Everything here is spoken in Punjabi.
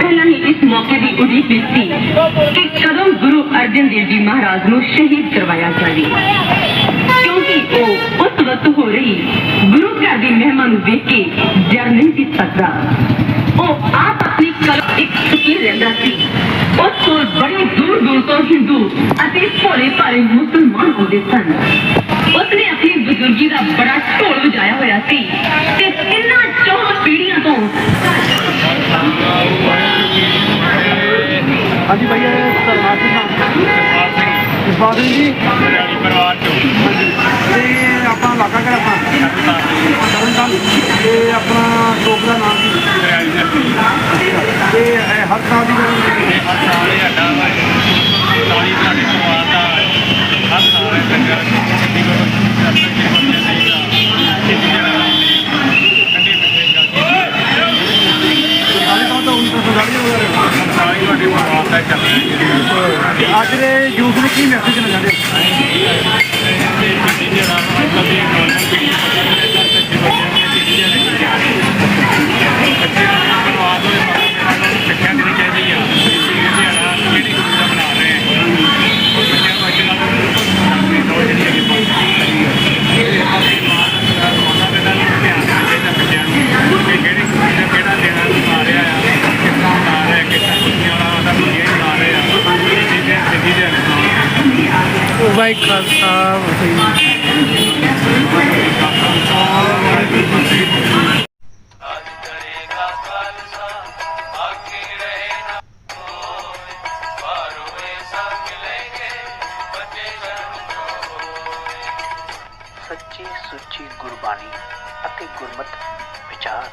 ਪਹਿਲਾਂ ਹੀ ਇਸ ਮੌਕੇ ਦੀ ਉਡੀਕ ਵਿੱਚ ਸੀ ਕਿ ਕਦੋਂ ਗੁਰੂ ਅਰਜਨ ਦੇਵ ਜੀ ਮਹਾਰਾਜ ਨੂੰ ਸ਼ਹੀਦ ਕਰਵਾਇਆ ਜਾਵੇ। ਕਿਉਂਕਿ ਉਹ ਉਸ ਵਕਤ ਹੋ ਰਹੀ ਗੁਰੂ ਘਰ ਦੀ ਮਹਿਮਾ ਨੂੰ ਵੇਖ ਕੇ ਜਰ ਨਹੀਂ ਸੀ ਸਕਦਾ। ਉਹ ਆਪ ਆਪਣੀ ਕਲਮ ਇੱਕ ਫਕੀਰ ਰਹਿੰਦਾ ਸੀ। ਉਸ ਕੋਲ ਬੜੇ ਦੂਰ ਦੂਰ ਤੋਂ ਹਿੰਦੂ ਅਤੇ ਭੋਲੇ ਭਾਲੇ ਮੁਸਲਮਾਨ ਆਉਂਦੇ ਸਨ। ਉਸਨੇ ਆਪਣੀ ਬਜ਼ੁਰਗੀ ਦਾ ਬੜਾ ਢੋਲ ਵਜਾਇਆ ਹੋਇਆ ਸੀ ਤੇ ਤਿੰਨਾਂ ਹਾਂਜੀ ਭਈਆ ਇਹ ਸਰਦਾਰ ਜੀ ਨਾਮ ਇਸਬਾਦ ਜੀ। ਪਰਿਵਾਰ ਚੋਂ ਤੇ ਆਪਣਾ ਇਲਾਕਾ ਕਿਹੜਾ ਆਪਣਾ? ਤਰਨਤਾਰਨ ਤੇ ਆਪਣਾ ਟੋਪ ਦਾ ਨਾਮ ਕੀ? ਤੇ ਹਰ ਸਾਲ ਦੀ ਹਰ ਸਾਲ ਇਹ ਅੱਡਾ ਵਾ ਸਾਲੀ ਸਾਡੇ ਪਰਿਵਾਰ ਦਾ ਹਰ ਸਾਲ ਇਹ ਲੰਗਰ ਦੀ ਕੋਈ ਦਰਸ਼ਨ ਜੀ ਬੰਦੇ ਨਹੀਂ ਦਾ ਇਸ ਜਿਹੜਾ ਠੰਡੇ ਮਿੱਠੇ ਜਲਦੀ ਸਾਰੇ ਤਾਂ ਹੁਣ ਤਾਂ ਸਰਦਾਰੀ ਹੋ ਰਿਹਾ ਸਾਲੀ ਤੁਹਾਡੇ ਪਰਿਵਾਰ ਦਾ ਚੱਲ ਰਿਹਾ ਜੀ ਅੱਜ ਦੇ ਯੂਥ ਨੂੰ ਕੀ ਮੈਸੇਜ ਦੇਣਾ ਚਾਹੁੰਦੇ ਤੇ ਜਿੱਦੀ ਜਿਹੜਾ ਕਦੇ ਨੌਜਵਾਨ ਪੀੜ੍ਹੀ ਨੂੰ ਪਤਾ ਨਹੀਂ ਲੱਗਦਾ ਤੇ ਜਦੋਂ ਜਿਹੜੇ ਜਿੱਦੀ ਜਿਹੜੇ ਬੱਚੇ ਪਰਿਵਾਰ ਦੇ ਮਾਪੇ ਨੂੰ ਸਿੱਖਿਆ ਦੇਣੀ ਚਾਹੀਦੀ ਆ ਇਹ ਜਿਹੜਾ ਜਿਹੜੀ ਗੁਰੂ ਦਾ ਬਣਾ ਰਹੇ ਆ ਉਹ ਬੱਚਿਆਂ ਨੂੰ ਅੱਜ ਕੱਲ੍ਹ ਆਪਣੀ ਨੌ ਜਿਹੜੀ ਹੈਗੀ ਇਹ ਆਪਣੀ ਮਾਂ ਦਾ ਮਾਤਾ ਪਿਤਾ ਨੂੰ ਧਿਆਨ ਦੇਣਾ ਚਾਹੀਦਾ ਬੱਚਿਆਂ ਨੂੰ ਕਿ ਕਿਹੜੀ ਗੁਰੂ ਦਾ ਕਿਹੜਾ ਦੇਣਾ ਬਣਾ ਰਿਹਾ ਆ ਕਿਸ ਤਰ੍ਹਾਂ ਬਣਾ ਰਿਹਾ ਕਿਸ ਤਰ੍ਹਾਂ ਖੁਸ਼ੀਆਂ ਵਾਲਾ ਉਹਦਾ ਦੁਨੀਆ ਬਣਾ ਰਿਹਾ ਇਹ ਚੀਜ਼ਾਂ ਸਿੱਧੀ ਦੇ ਨਾਲ ਵਾਹਿ ਖਾਲਸਾ ਅੱਜ ਕਰੇਗਾ ਖਾਲਸਾ ਆਖੇ ਰਹੇ ਨਾ ਹੋਏ ਬਾਰੋ ਐਸਾ ਮਿਲेंगे ਬੱਚੇ ਜਨਮ ਜੋ ਹੋਏ ਸੱਚੀ ਸੁੱਚੀ ਗੁਰਬਾਣੀ ਅਤੇ ਗੁਰਮਤ ਵਿਚਾਰ